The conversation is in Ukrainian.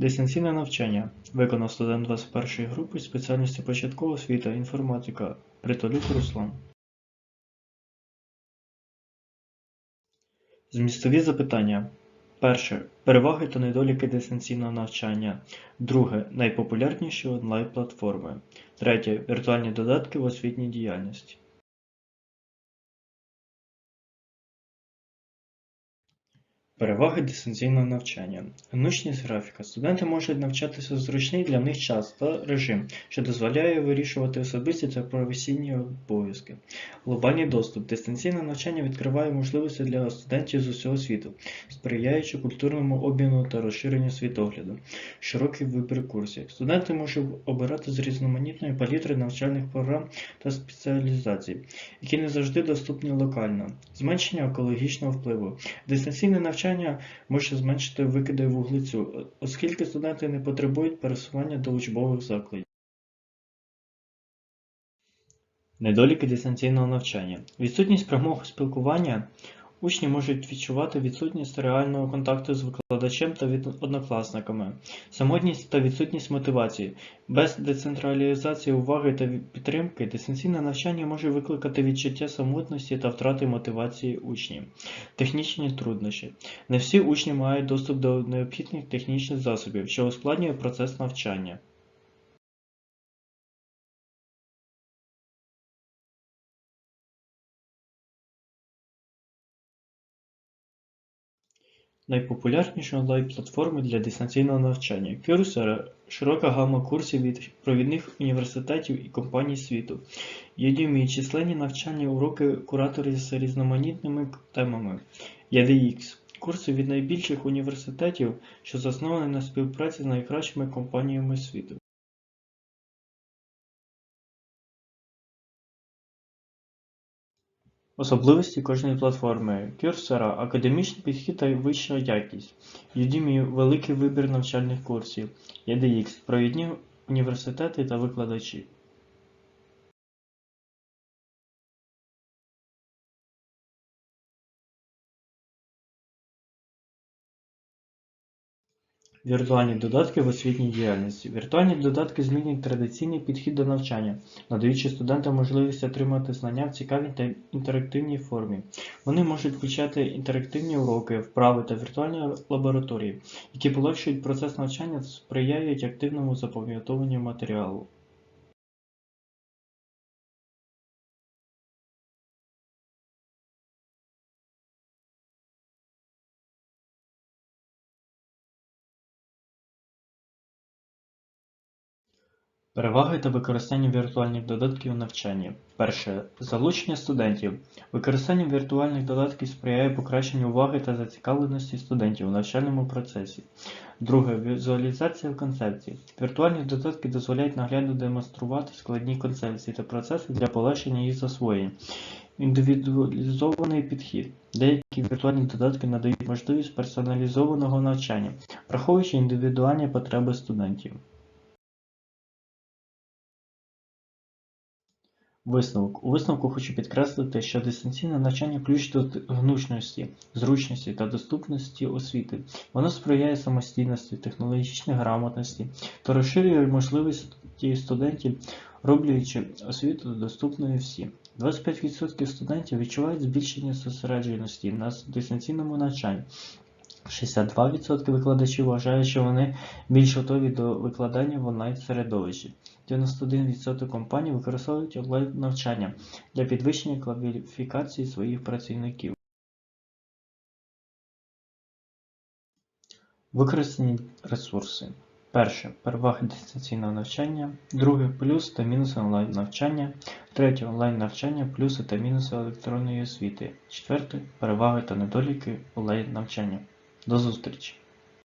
Дистанційне навчання виконав студент 21 групи спеціальності початкова освіта інформатика Притолюк Руслан. Змістові запитання. Перше. Переваги та недоліки дистанційного навчання. Друге. Найпопулярніші онлайн-платформи. Третє. Віртуальні додатки в освітній діяльності. Переваги дистанційного навчання. Гнучність графіка. Студенти можуть навчатися в зручний для них час та режим, що дозволяє вирішувати особисті та професійні обов'язки. Глобальний доступ. Дистанційне навчання відкриває можливості для студентів з усього світу, сприяючи культурному обміну та розширенню світогляду. Широкий вибір курсів. Студенти можуть обирати з різноманітної палітри навчальних програм та спеціалізацій, які не завжди доступні локально. Зменшення екологічного впливу. Дистанційне навчання може зменшити викиди вуглецю, оскільки студенти не потребують пересування до учбових закладів. Недоліки дистанційного навчання. Відсутність прямого спілкування. Учні можуть відчувати відсутність реального контакту з викладачем та від однокласниками, самотність та відсутність мотивації. Без децентралізації уваги та підтримки дистанційне навчання може викликати відчуття самотності та втрати мотивації учнів. Технічні труднощі. Не всі учні мають доступ до необхідних технічних засобів, що ускладнює процес навчання. Найпопулярніші онлайн-платформи для дистанційного навчання Coursera – широка гама курсів від провідних університетів і компаній світу. Udemy – численні навчальні уроки кураторів з різноманітними темами. EDX – курси від найбільших університетів, що засновані на співпраці з найкращими компаніями світу. Особливості кожної платформи кюрсера, – академічний підхід та вища якість. Udemy – великий вибір навчальних курсів. EDX – провідні університети та викладачі. Віртуальні додатки в освітній діяльності. Віртуальні додатки змінюють традиційний підхід до навчання, надаючи студентам можливість отримати знання в цікавій та інтерактивній формі. Вони можуть включати інтерактивні уроки, вправи та віртуальні лабораторії, які полегшують процес навчання сприяють активному запам'ятовуванню матеріалу. Переваги та використання віртуальних додатків у навчанні. Перше. Залучення студентів. Використання віртуальних додатків сприяє покращенню уваги та зацікавленості студентів у навчальному процесі. Друге. Візуалізація концепцій. Віртуальні додатки дозволяють наглядно демонструвати складні концепції та процеси для полегшення їх засвоєння. Індивідуалізований підхід. Деякі віртуальні додатки надають можливість персоналізованого навчання, враховуючи індивідуальні потреби студентів. Висновок. У висновку хочу підкреслити, що дистанційне навчання ключ до гнучності, зручності та доступності освіти. Воно сприяє самостійності, технологічній грамотності та розширює можливості студентів, роблячи освіту доступною всім. 25% студентів відчувають збільшення зосередженості на дистанційному навчанні. 62% викладачів вважають, що вони більш готові до викладання в онлайн-середовищі. 91% компаній використовують онлайн-навчання для підвищення кваліфікації своїх працівників. Використані ресурси. Перше. Переваги дистанційного навчання. Друге. Плюс та мінуси онлайн-навчання. Третє. Онлайн-навчання, плюси та мінуси електронної освіти. Четверте. Переваги та недоліки онлайн-навчання. До зустрічі!